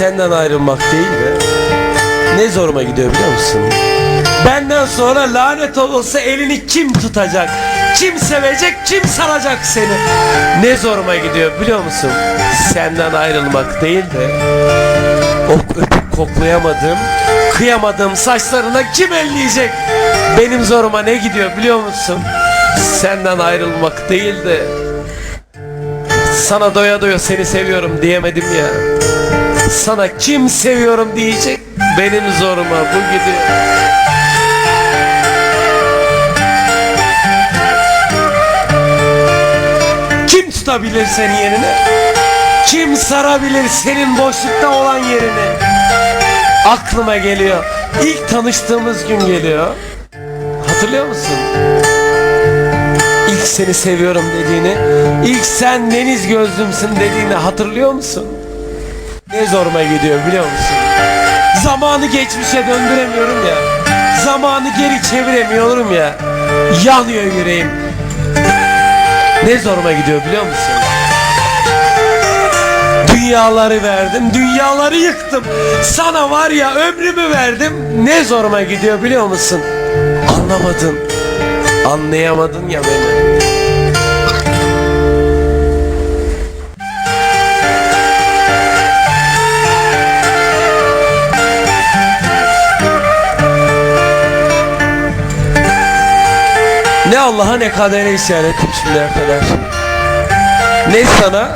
Senden ayrılmak değil de ne zoruma gidiyor biliyor musun? Benden sonra lanet olursa elini kim tutacak? Kim sevecek, kim saracak seni? Ne zoruma gidiyor biliyor musun? Senden ayrılmak değil de o öpüp koklayamadığım, kıyamadığım saçlarına kim elleyecek? Benim zoruma ne gidiyor biliyor musun? Senden ayrılmak değil de sana doya doya seni seviyorum diyemedim ya. Sana kim seviyorum diyecek benim zoruma bu gidiyor. Kim tutabilir seni yerine? Kim sarabilir senin boşlukta olan yerini? Aklıma geliyor. İlk tanıştığımız gün geliyor. Hatırlıyor musun? İlk seni seviyorum dediğini, ilk sen deniz gözlümsün dediğini hatırlıyor musun? Ne zoruma gidiyor biliyor musun? Zamanı geçmişe döndüremiyorum ya. Zamanı geri çeviremiyorum ya. Yanıyor yüreğim. Ne zoruma gidiyor biliyor musun? Dünyaları verdim, dünyaları yıktım. Sana var ya ömrümü verdim. Ne zoruma gidiyor biliyor musun? Anlamadın. Anlayamadın ya beni. Allah'a ne kadere isyan ettim şimdiye kadar. Ne sana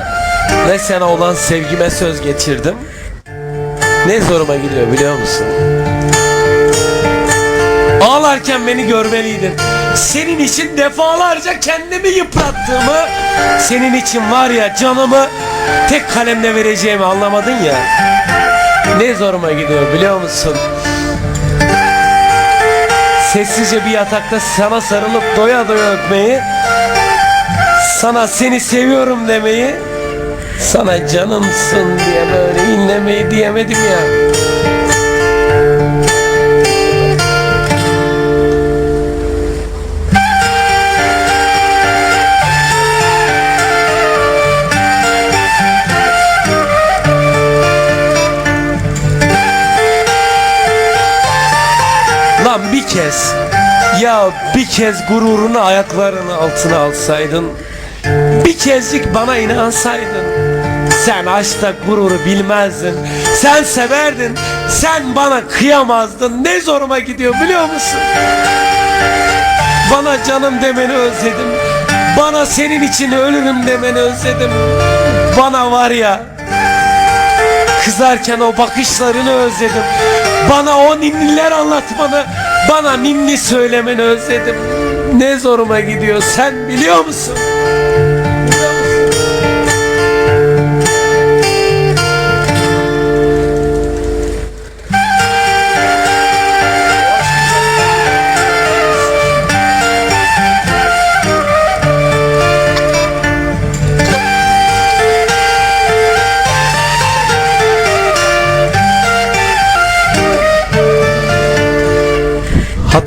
ne sana olan sevgime söz getirdim. Ne zoruma gidiyor biliyor musun? Ağlarken beni görmeliydin. Senin için defalarca kendimi yıprattığımı, senin için var ya canımı tek kalemle vereceğimi anlamadın ya. Ne zoruma gidiyor biliyor musun? Sessizce bir yatakta sana sarılıp doya doya öpmeyi, sana seni seviyorum demeyi, sana canımsın diye böyle inlemeyi diyemedim ya. Kez ya bir kez gururunu ayaklarının altına alsaydın bir kezlik bana inansaydın sen aşkta gururu bilmezdin sen severdin sen bana kıyamazdın. Ne zoruma gidiyor biliyor musun? Bana canım demeni özledim bana senin için ölürüm demeni özledim. Bana var ya Kızarken o bakışlarını özledim. Bana o ninniler anlatmanı, bana ninni söylemeni özledim. Ne zoruma gidiyor sen biliyor musun?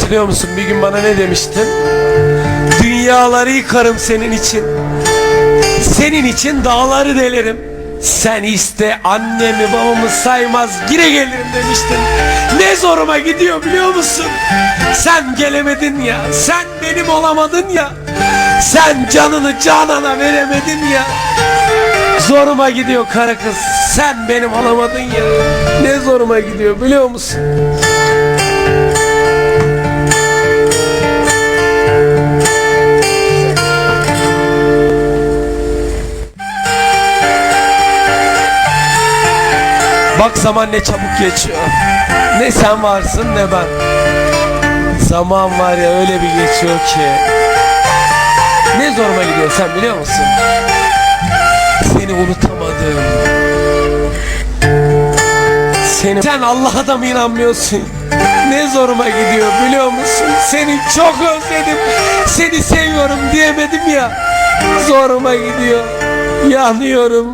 Hatırlıyor musun bir gün bana ne demiştin? Dünyaları yıkarım senin için. Senin için dağları delerim. Sen iste annemi babamı saymaz gire gelirim demiştin. Ne zoruma gidiyor biliyor musun? Sen gelemedin ya. Sen benim olamadın ya. Sen canını canana veremedin ya. Zoruma gidiyor kara kız. Sen benim olamadın ya. Ne zoruma gidiyor biliyor musun? Bak zaman ne çabuk geçiyor. Ne sen varsın ne ben. Zaman var ya öyle bir geçiyor ki. Ne zoruma gidiyor sen biliyor musun? Seni unutamadım. Seni sen Allah'a da mı inanmıyorsun? Ne zoruma gidiyor biliyor musun? Seni çok özledim. Seni seviyorum diyemedim ya. Zoruma gidiyor. Yanıyorum.